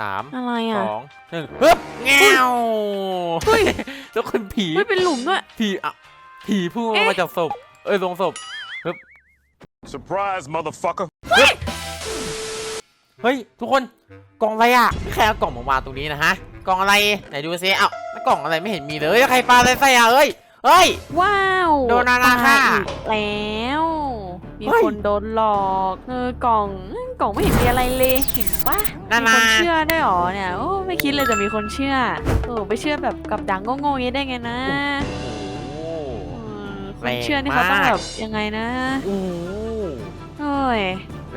สามอะไรสอะ องหนึ่งฮึบแง้วเฮ้ยทุกคนผีเฮ้ยเป็นหลุมด้วย ผีอะผีพุ่งออกมาจากศพเอ้ยลงศพ Surprise, motherfucker. เฮ้ย ทุกคนกล่องอะไรอะใครเอากล่องมาวางตรงนี้นะฮะกล่องอะไรไหนดูซิเอ้าแล้วกล่องอะไรไม่เห็นมีเลยเฮ้ยใครปาอะไรใส่อะเอ้ยเฮ้ย ว้าวโดนนานาฆ่า ตยอีกแล้ว มีเฮ้ยคนโดนหลอกเออกล่องกล่องไม่เห็นมีอะไรเลยเห็นปะนามีนาคนเชื่อได้วยเหรอเนี่ยโอ้ไม่คิดเลยจะมีคนเชื่อโอ้ไปเชื่อแบบกับดังโง่ๆอย่างนี้ได้ไงนะโอ้โหเออคแรนงเชื่อนี่เขาต้องมากแบบยังไงนะโอ้โหเฮ้ย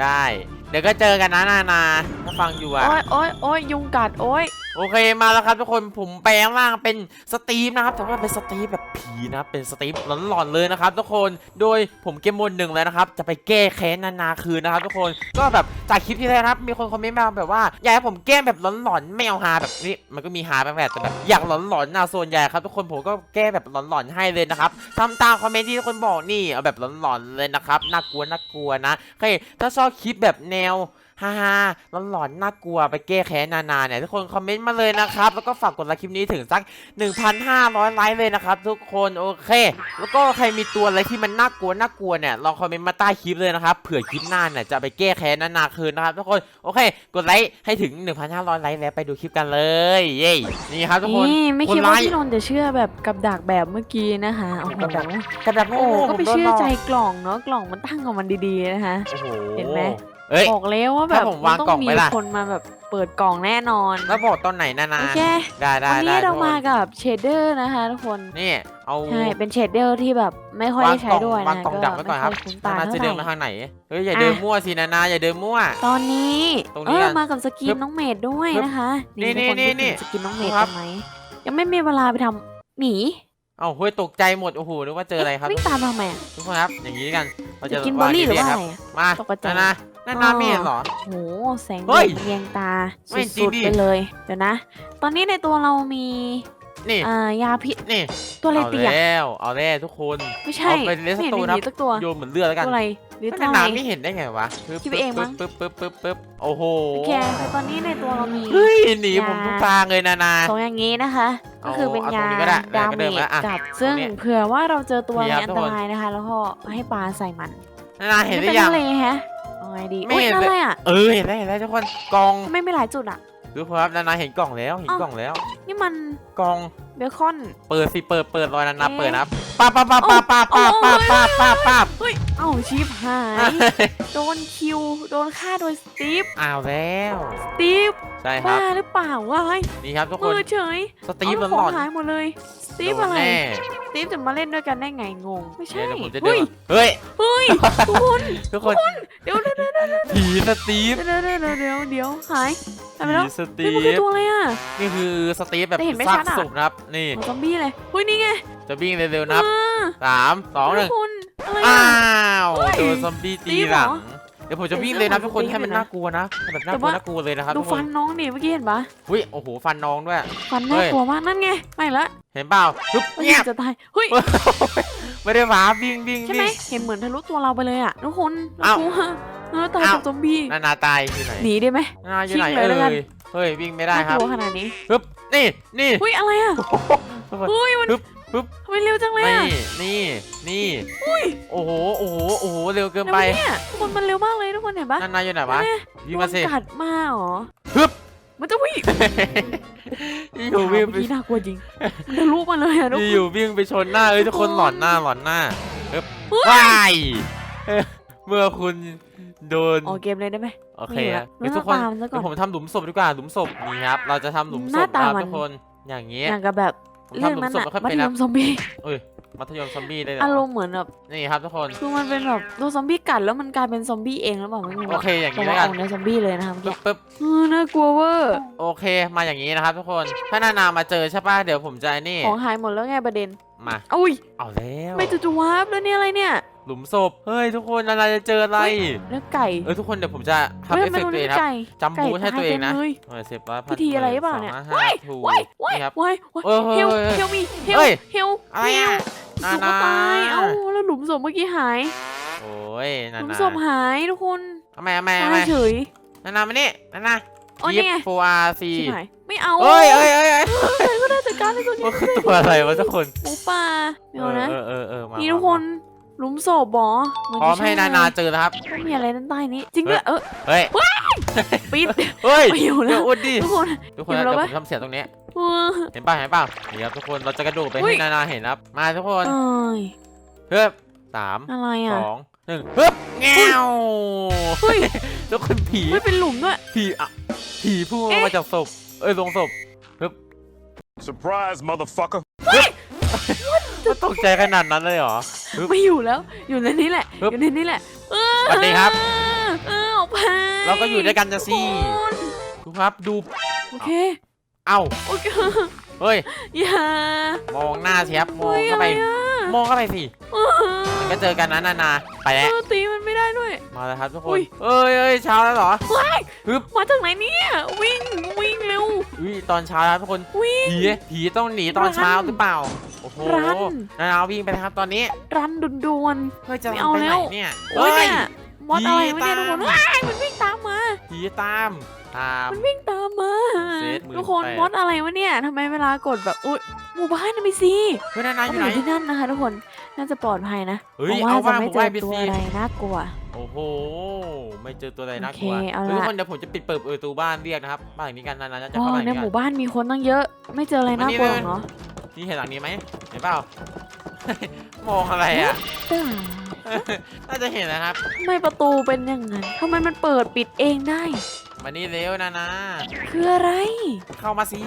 ได้ เดี๋ยวก็เจอกันนะนานาถ้าฟังอยู่อะโอ้ยโอ้ยโอ้ยยุงกัดโอ้ยโอเคมาแล้วครับทุกคนผมแปลงร่างเป็นสตรีมนะครับแต่ว่าเป็นสตรีมแบบผีนะครับเป็นสตรีมหลอนๆเลยนะครับทุกคนโดยผมเกมโหมดหนึ่งแล้วนะครับจะไปแก้แค้นนานาคืนนะครับทุกคนก็แบบจากคลิปที่แล้วนะครับมีคนคอมเมนต์มาแบบว่าอยากให้ผมแก้แบบหลอนๆไม่เอาฮาแบบนี้มันก็มีฮาบ้างแหละแต่แบบอยากหลอนๆนะส่วนใหญ่ครับทุกคนผมก็แก้แบบหลอนๆให้เลยนะครับทำตามคอมเมนต์ที่ทุกคนบอกนี่เอาแบบหลอนๆเลยนะครับน่ากลัวน่ากลัวนะโอเคถ้าชอบคลิปแบบแนวฮ่าฮ่าหลอนๆน่ากลัวไปแก้แค้นนานาเนี่ยทุกคนคอมเมนต์มาเลยนะครับ แล้วก็ฝากกดไลค์คลิปนี้ถึงสัก 1,500 ไลค์เลยนะครับ ทุกคนโอเค แล้วก็ใครมีตัวอะไรที่มันน่ากลัวน่ากลัวเนี่ยลองคอมเมนต์มาใต้คลิปเลยนะครับเผื่อคลิปหน้าเนี่ยจะไปแก้แค้นนานาคืนนะครับทุกคนโอเค กดไลค์ให้ถึง 1,500 ไลค์แล้วไปดูคลิปกันเลย เย้นี่ครับทุกคนนี่ไม่คนคิดว่าร้ายพี่นนท์จะเชื่อแบบกับดักแบบเมื่อกี้นะคะโอ้โหกับดักกระดาษโอ้โง่ก็ผมไปโดนเชื่หอลอกใจกล่องเนาะกล่องมันตั้งของมันดีๆนะคะโอ้โหเห็นไหม เอ้ย บอกแล้วว่าแบบถ้าผมวางต้กล่องมีไว้ล่ะ คนมาแบบเปิดกล่องแน่นอน แล้วบอกตอนไหนนานาโอเค ได้ได้วันได้นี้เราทุกคนมากับเชดเดอร์นะคะทุกคน นี่เอา ใช่ เป็นเชดเดอร์ที่แบบไม่ค่อยได้ใช้ด้วยวางนะกล่องดักไว้ก่อนครับ ไม่อยคุ้นตานานาเท่าจะไหเดิร่นมาทางไหนเฮ้ยอย่าเดินมั่วสินานาอย่าเดินมั่ว ตอนนี้ตรงเอนี้อกันมากับสกิฮึนบน้องเมดด้วยฮึบนะคะนี่ทุกคนนี่นึกนี่ถึงสกินน้องเมดดูครับกันไหมยังไม่มีเวลาไปทำหมีเอ้าเฮ้ยตกใจหมดโอ้โหนึกว่าเจออะไรครับวิ่งตามมาทำไมอะทุกคนครับอย่างนี้กันเราจะจะกินเบอร์รี่หรือว่าคอะบไรอะ มาตกใจ นานา นานาไม่เห็นเหรอ โหแสงเฮ้เด็ยดเรียงตาไม่จริสุงดดิ ๆไปเลย เดี๋ยวนะ ตอนนี้ในตัวเรามีนี่อ่ายาพิษนี่ ตัวอะไรเอาเตียแล้ว เอาแล้วทุกคน ไม่ใช่เอาไปเลสไม่เห็นโตมีนะหมีสักตัวโยนเหมือนเลือดแล้วกันตัวอะไรหรือไม่ตัวนาอะไร นาไม่เห็นได้ไงวะปึ๊บคิดไปเองมั้ง ปึ๊บปึ๊บปึ๊บปึ๊บโอ้โห โอเคแต่ตอนนี้ในตัวเรามี เฮ้ยหนีผมยาทุกทางเลยนานา สองอย่างนี้นะคะเอาก็คือเป็นเอาตรยางนี้ก็ได้ดาก็เมเดินจมาอะกับ ซึ่งตรงนี้เผื่อว่าเราเจอตัวนี่อะไรครับอันทุกตคนรายนะคะ แล้วก็ให้ปลาใส่มันนานาเห็นหรือเป็ยังทะเลแฮะเอา ไงดีไม่โอ๊ยเห็นนั่นเลยอะไรอะเออเห็นแล้วเห็นแล้วทุกคนกล่องทำไมไม่หลายจุดอะ ดูครับนานาเห็นกล่องแล้วเห็นอ้าว กล่องแล้ว นี่มันกล่อง เบคอน เปิดสิเปิดเปิดรอยนานาเอ๊ะเปิดนะครับป้าป้าป้าป้าป้าป้าป้าป้าป้าป้าเฮ้ยเอ้าชิปหาย โดนคิว โดนฆ่าโดยสตีฟอ้าวแล้วสตีฟใช่คบ้ารับหรือเปล่าวะเฮ้ยนี่ครับทุกคมืนอเฉยสตีฟเอาหลของอนหายหมดเลยสๆตีฟโดนอะไรแน่สตีฟจะมาเล่นด้วยกันได้ไงงงไม่ใช่เดี๋ยวผมจะเดิเฮ้นยเฮ้ยเฮ้ยทุกคนทุกคนเดี๋ยวเดี๋ยวเดี๋ยวเดี๋ยวผีสตีฟเดี๋ยวเดี๋ยวเดี๋ยวเดี๋ยวเดี๋ยวหาย หายไปแล้วผีสตีนี่มันคือฟตัวอะไรอะ นี่คือสตีฟแบบแต่เห็นไม่ซาชักดอะ ศพนะครับ นี่เหมือนซอมบี้เลยเฮ้ยนี่ไงจะวิ่งเร็วๆนับอ่าสามสองหนึ่งทุกคนอะไรอ้าอะ วเฮ้ยโดนซอมบี้ตีตีเหหรอลังเดี๋ยวผมจะวิ่งเลยนะเห็นทุกคนเสื้อให้มันเหมือนน่ากลัวนะให้แบบน่าแต่กลัวว่า น่ากลัวเลยนะครับดูทุกคฟันนน้องดิเมื่อกี้เห็นปะอุ้ยโอ้โหฟันน้องด้วย ฟันน่ากลัวมากนั่นไงไม่ละเห็นเปล่าฮึบมันเงียบจะตายเฮ้ย ไม่ได้หมาวิ่งวิ่งใช่ไหมวิ่ง เห็นเหมือนทะลุตัวเราไปเลยอะทุกคนเอ้ากลัวเออตายเอ้ากับซอมบี้นานาตายอยู่ไหนหนีได้ไหม นานาอยู่ไหนชิงเลยแล้วกันเอ่ยเฮ้ยวิ่งไม่ได้น่าครับกลัวขนาดนี้ฮึบนี่นี่เฮ้ยอะไรอะทุกคนเฮ้ยมันฮึบฮึบทำไมเร็วจังเลยนี่อะนี่นี่โอ้โหโอ้โหโอ้โหเร็วเกินเร็วไปเนี่ยทุกคนมันเร็วมากเลยทุกคนเห็นปะนานาอยู่ไหนวะเนี่ยวิ่งโดมานสิกัดมาเหรอฮึบ มันจะวิ่งอยู่วิ่งเมื่ไปอกี้น่ากลัวจริงมันทะลุมาเลยอะทุกคนอยู่วิ่งไปชนหน้าเอ้ยทุกคนทุกคนหลอนหน้าหลอนหน้าฮึบเฮ้ยว้ายเอ้ยเมื่อคุณโดนออกเกมเลยได้ไหมโอเคไม่อยู่ละเดี๋ยวทุกคนหน้าตามซะก่อนเดี๋ยวผมทำหลุมศพดีกว่าหลุมศพนี่ครับเราจะทำหลุมศหน้าพตานะครับมันทุกคนอย่างเงี้ยอย่างกับแบบผมเรื่องทำหลุมนั้นศพอะไม่ค่อยมัธเป็นยนะมซอมบี้เอ้ย มัธยมซอมบี้เลยเหรอาอรมณ์เหมือนแบบนี่ครับทุกคน คือมันเป็นแบบโดนซอมบี้กัดแล้วมันกลายเป็นซอมบี้เองหรือเปล่าไม่รู้โอเคอย่างแต่นี้ว่าแล้วอกัอนกในซอมบี้เลยนะคะเมื่อปึ๊กี้บปึ๊บเออน่ากลัวเวอร์โอเค มาอย่างนี้นะครับทุกคน ถ้านานามาเจอใช่ป่ะ เดี๋ยวผมจะนี่ ของหายหมดแล้วไงประเด็นมา อุ้ยเอาแล้วไม่จู่ๆวาร์ปแล้วเนี่ยอะไรเนี่ยหลุมศพ เฮ้ยทุกคนนานาจะเจออะไรแล้วไก่เออทุกคนเดี๋ยวผมจะทำเฮ้ยเอฟมัเฟนกต์โดนตัวเองนะครับ ไก่จำบูธให้ตัวเองนะไก่ตายต็มเลย เออสิบร้อยพันพิธีอะไรหรือเปล่าเนี่ยสงห้าว้ายถูกว้ายว้ายนี่ครับ ว้ายว้ายเออเฮ้ยเฮลเฮ้ยเฮลมีเฮลเฮ้ยเฮลอะไรเฮอะลนา สุกนาตายเอ้าแล้วหลุมศพเมื่อกี้หาย โอ้ยหนาลุมนาศพหายทุกคนทำไมทำไมทำตาไมยเฉยนานามานี่นานาโอ้กินี่ฟไงต์ฟัวซีชิบหายไม่เอาเอ้ยเอ้ยเอ้ยเอ้ยใครก็ได้จัดการในตัวนี้มันคือตัวอะไรวะทุกคนหมูป่าไม่เอานะ เออเออเออมานี่มาทุกคนหลุมศพบอเหนพร้อมจะให้ช่นานาเจอนะครับ ไม่มีอะไรด้านใต้นี้ จริงด้วยเออเฮ้ยปิดเฮ้ยไม่อยู่แล้เดี๋ยววอุดดิทุกคนทุกคนอยู่เดี๋แล้ยววปะผมทำเสียงตรงนี้ เออเห็นป่ะเห็นป่ะนี่ครับทุกคนเราจะกระโดดไปอุ๊ให้ยนานาเห็นครับ มาทุกคนเอ้ยเฮ้ยสามอะไรสอะองหนึ่งฮึบแง้วเฮ้ยทุกคนผีไม่เป็นหลุมด้วยผีอะผีพุ่งออกมาจากศพเอ้ยลงศพ Surprise, motherfucker. ก็ตกใจขนาดนั้นเลยเหรอปึ๊บไม่อยู่แล้ว อยู่ในนี้แหละปึ๊บอยู่ในนี้แหละเออสวัสดีครับเออออกไปเราก็อยู่ด้วยกันจะสิทุกคนดูครับดู โอเค เอ้าโอเคเฮ้ย อย่ามองหน้าเชียบมองเฮ้ยเข้าอะไรไปอะมองเข้าไปสิเออมันก็เจอกันนะนานาไปเอแล้วอตีมันไม่ได้ด้วย มาแล้วครับทุกคอุ๊นย เอ้ยเอ้ยเช้าแล้วเหรอมาจากไหนเนี่ย วิ่ง วิ่งเร็ว อุ้ยตอนเช้าแล้วทุกคนวิ่ง ผีผีต้องหนีตอนเช้ารันหรือเปล่าโอ้โหรัน นานาวิ่งไปนะครับตอนนี้รันดุนดวน เฮ้ยจะไม่รันเอาไปแล้ไหนวเนี่ยๆโอ้ยเนี่ยมดอะไรวะเนี่ยผีทุกคนตามว้ายมันวิ่งตามมา ผีตาม ตาม มันวิ่งตามมาเซตมือทุกคนแปด มดอะไรวะเนี่ยทำไมเวลากดแบบอุ้ยหมู่บ้านนะมิซีเฮ้ยนานาต้อองยู่ไหน อยู่ที่นั่นนะคะทุกคนน่าจะปลอดภัยนะเฮ้ยหวังเอาว่าจะว่าไม่ผมเจว่าอบีตัวซีอะไรน่ากลัว โอ้โห ไม่เจอตัวอะไรน่ากลัวโอเคเอาฮ้ยละทุกคนเดี๋ยวผมจะปิดเปิดประตูบ้านเรียกนะครับบ้านหลังนี้กันนานาจะอ๋อเข้าบ้านหในลังหนี้มู่กัน บ้านมีคนตั้งเยอะ ไม่เจออะไรน่ากลัวหรอกเนาะนี่เห็นหลังนี้ไหมเห็นเปล่า มองอะไรอะจ้าน่าจะเห็นนะครับ ทำไมประตูเป็นอย่างนั้นทำไมมันเปิดปิดเองได้ มานี่เร็วนานาคืออะไรเข้ามาสิ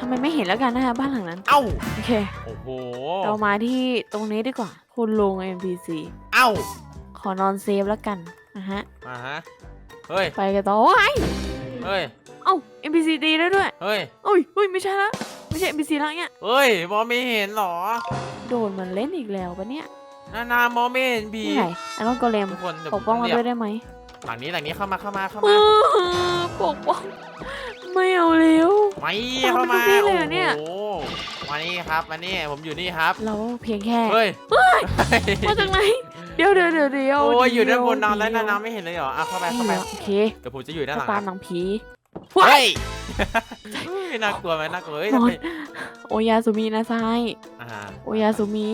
ทำไมไม่เห็นแล้วกันนะคะบ้านหลังนั้น เอ้า โอเค โอ้โห เรามาที่ตรงนี้ดีกว่า คุณลุง NPC เอ้า ขอนอนเซฟแล้วกันนะฮะ มาฮะ เฮ้ย ไปกันต่อโอ้ยเฮ้ย เอ้า NPC ตีได้ด้วยเฮ้ยอุ้ยอุ้ยไม่ใช่ละ ไม่ใช่ NPC ละเนี่ย เฮ้ยมองไม่เห็นเหรอ โดนมันเล่นอีกแล้วปะเนี่ยนานามองไม่เห็นผีนี่ไหนไอ้น้องโกเลมทุกคนเดี๋ยวปผกมป้องต้มัอนงเรียด้วยกได้ไหมหลังนี้หลังนี้เข้ามาเข้ามาเข้าเอมาอปกป้องไม่เอาเร็วไม่ตามเข้ามาไปทุกที่เลยเหรอเนี่ย โอ้โหมานี่ครับมานี่ผมอยู่นี่ครับเราเพียงแค่เฮ้ยมาจากไหนเดี๋ยวเดี๋ยวเดี๋ยวเดี๋ยวโอ้ยอยู่ด้านบนเดี๋นอนแล้วเดี๋นายนาไม่เห็นเลยเหรออะเข้าไปเข้าไปนี่เหรอโอเคเดี๋ยวผมจะอยู่ด้านหสลังตาคร์รับหนังผี เฮ้ยเฮ้ยน่ากลัวไหมน่ากลัวเฮ้ยนอนทำไมโอยาสุมินะไซอ่าโอยาสุมิ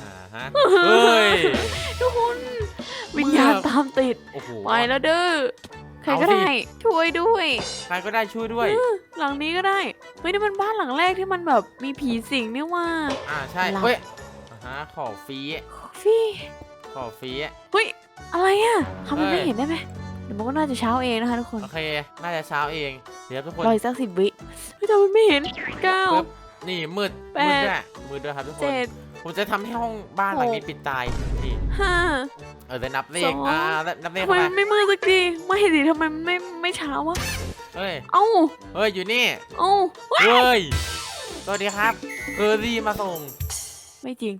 อ่าฮะเฮ้ยทุกคนวิญญาณตามติดโอ้โหไปแล้วเด้อใครก็เอาสิได้ช่วยด้วยใครก็ได้ช่วยด้วย หลังนี้ก็ได้เฮ้ยนี่มันบ้านหลังแรกที่มันแบบมีผีสิงนี่ว่าอ่าใช่หลับเฮ้ยอ่าฮะขอฟรีฟี่ขอฟรีเฮ้ยอะไรอะทำมันเอ้ยไม่เห็นได้ไหม เดี๋ยวมันก็น่าจะเช้าเองนะคะทุกคนโอเค น่าจะเช้าเอง เดี๋ยวทุกคนรออีกสักสิบวิเฮ้ยแต่มันไม่เห็นเก้า ปึ๊บนี่มืดแปมืดด ด้วยมืดด้วยครับทุกคน เจ็ด ผมจะทำให้ห้องบ้านหลังนี้หก ปิดตายนี่ห้า เออเดี๋ยวนับเลสของ อ่านับเลขทำไมเข้ามันมาไม่มืดสักทีไม่ดิทำไมมันไม่ไม่เช้าวะเฮ้ยเอ้าเฮ้ยอยู่นี่เอ้าเฮ้ยสวัสดีครับเออรีมาส่งไม่จริง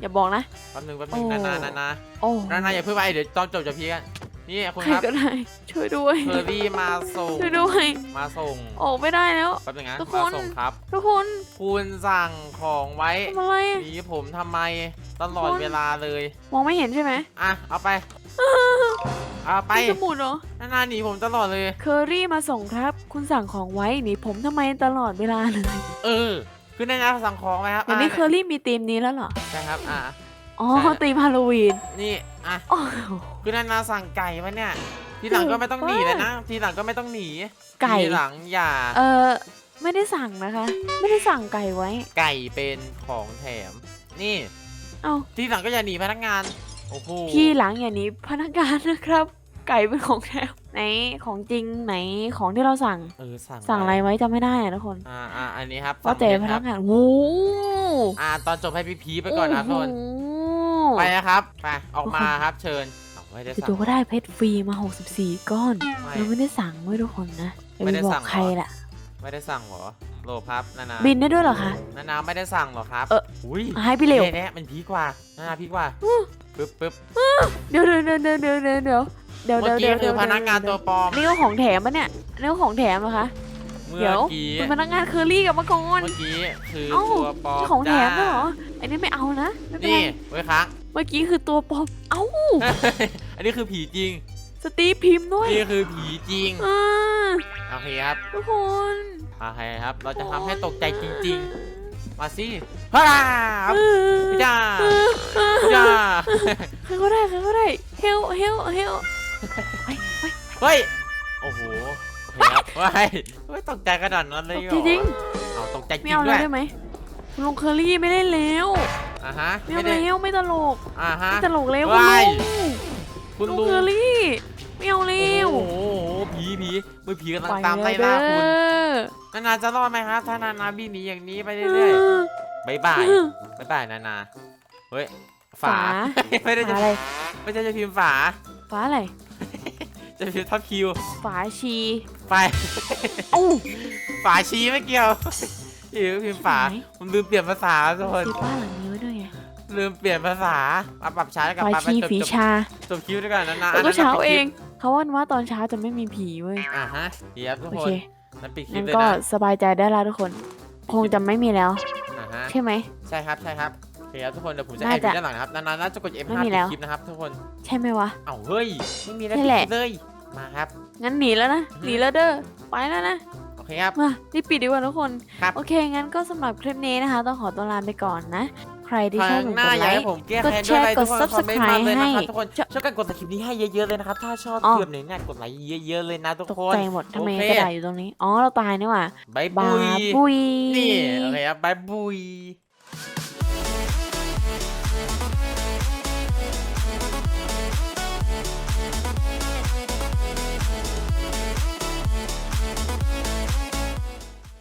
อย่าบอกนะ แป๊บนึงแป๊บนึงโอ้นานานานาโอ้นานาอย่าเพิ่งไปเดี๋ยวตอนจบจะพีกัน นี่คุณใครครับก็ได้ช่วยด้วยเออรีมาส่งช่วยด้วย มาส่งออกไม่ได้แล้ว แป๊บนึงนะทุกคนมาส่งครับ ทุกคนคุณสั่งของไว้ทำอะไรอะหนีผมทำไมตลอดทุกคนเวลาเลย มองไม่เห็นใช่ไหมอะ เอาไป เอาไปมีสมุดเหรอนานาหนีผมตลอดเลย เคอรี่มาส่งครับ คุณสั่งของไว้หนีผมทำไมตลอดเวลาเลยเออ คือนานาสั่งของไหมครับเดี๋ยวนี้เคอรี่มีธีมนี้แล้วเหรอ ใช่ครับ อะ อ๋อใช่ธีมฮาโลวีนนี่อะอ๋อคือนานาสั่งไก่มาเนี่ย ทีหลังก็ไม่ต้องหนีเลยนะ ทีหลังก็ไม่ต้องหนีไก่ ทีหลังอย่าเออไม่ได้สั่งนะคะ ไม่ได้สั่งไก่ไว้ ไก่เป็นของแถม นี่ เอ้าทีหลังก็อย่าหนีพนักงาน โอ้โหที่หลังอย่างนี้พนักงานนะครับ ไก่เป็นของแถมไหนของจริงไหนของที่เราสั่ง เออสั่งสั่งอะไรไว้จำไม่ได้อะทุกคนอ่าอ่าอันนี้ครับว่าแต่สั่งพเยนัอะกครับงานโอ้โหอ่าตอนจบให้พี่พีชไปก่อนนะครับทุกคน โอ้โห ไปนะครับไปออกมาครับเชิญเอาไม่ได้สั่งจู่ๆก็ได้เพชรฟรีมา 64 ก้อนไม่เราไม่ได้สั่งไว้ทุกคนนะอย่าไม่ไปได้บอสั่กงเหรอใครล่ะ ไม่ได้สั่งเหรอโลครับนานาบินได้ด้วยเหรอคะนานาไม่ได้สั่งเหรอครับ เอออุ้ยให้พี่เร็วแน่ๆมันพีกว่านานาพีกว่าปึ๊บปึ๊บเดี๋ยวเดี๋ยวเดี๋ยวเดี๋ยวเดี๋ยวเดี๋ยวเดี๋ยวเดี๋ยวเมื่อเดี๋ยวกี้เดี๋ยวคือพนักงานตัวปลอมนี่ก็ของแถมปะเนี่ยนี่ก็ของแถมเหรอคะเมื่เดี๋อยวกี้คุณพนักงานเคอรี่กับมาก่อนเมื่อกี้คือเอ้าตัวปลอมของแถมด้วยเหรอจ้อันนี้ไม่เอานะไม่เป็นนี่ไรไว้ค้าง เมื่อกี้คือตัวปลอม เอ้า อันนี้คือผีจริง สตีฟพิมพ์ด้วยนี่คือผีจริงอ่าโอเคครับทุกคนโอเคครับ เราจะทำให้ตกใจจริง ๆ มาสิฮ่าพี่จ้าพี่จ้าใครก็ได้ใครก็ได้เฮลเฮลเฮลไปไปเฮ้ยโอ้โหโอเคครับเฮ้ยไม่ตกใจขนาดนั้นเลยตเหกรใจจริองเอาตกใจจไม่ริงเอาด้แล้ววยได้ไหมคุณลุงเคอรี่ไม่เล่นแล้ว อ่าฮะไม่เอาได้แล้วไม่ตลกอ่าฮะไม่ตลกแล้วว้ายคุคุณณลุงลุลุงงเคอรี่ไม่เอาแล้วโอ้โหผีผีมือผีกำลังไปตามแล้ไล่วล่าเด้คุณอนานาจะรอดไหมครับถ้านานาบี้หนีอย่างนี้ไปเรื่อยๆบายบายบายบายนานาเฮ้ยฝาฝาไม่ได้จะฝาอะไรไม่ใช่จะพิมพ์ฝาฝาอะไรจะพิมพ์ท็อปคิวฝาชีไปเอ้าฝาชีไม่เกี่ยวอีกพิมพ์ฝาใช่ไหมผมลืมเปลี่ยนภาษาทุกคนซื้อบ้านหลังนี้ไว้ด้วยไง ลืมเปลี่ยนภาษามาปรับช้าแล้วกับฝาปรับไปชีจบฝีจบชาจบคิวด้วยกันนานาแล้วก็นนั้นเช้าปิดคเอลิปงเขาว่าว่าตอนเช้าจะไม่มีผีเว้ยอ่าฮะเดี๋ยวทุกโอคเคนนั้นปิดคลิงั้ปนเลยก็นะสบายใจได้แล้วทุกคน คงจะไม่มีแล้ว อ่าฮะ ใช่ไหม ใช่ครับใช่ครับโอเคครับทุกคนเดี๋ยวผมจะแอน่าบอยู่จะด้านหลังนะครับนานๆน่าจะกด F5 ไม่มีปิแล้ดว คลิปนะครับทุกคนใช่ไหมวะ เอ้าเฮ้ยไม่มีแล้วนี่ปิดแหละคลิปเลยมาครับ งั้นหนีแล้วนะอืมหนีแล้วเด้อ ไปแล้วนะ โอเคครับ มารีบปิดดีกว่าทุกคน ครับ โอเค งั้นก็สำหรับคลิปนี้นะคะ ต้องขอตัวลาไปก่อนนะ ใครที่คชอรั้บงผมหน้ากดอไลยากให้ค์ผมแก้กดแค้นแชด้วยร์อะไรกทุดกคนคอมเมนต์มา Subscribe เลยนะครับให้ทุกคนช่วยกันกดสคริปต์นี้ให้เยอะๆเลยนะครับ ถ้าชอบอ๋อคลิปไหนเนี่ยกดไลค์เยอะๆเลยนะทุกตกคนใจหมดทำไมโอเคกระดาษอยู่ตรงนี้ อ๋อเราตายนี่หว่าบายบาบุยบุยนี่โอเคครับบายบุย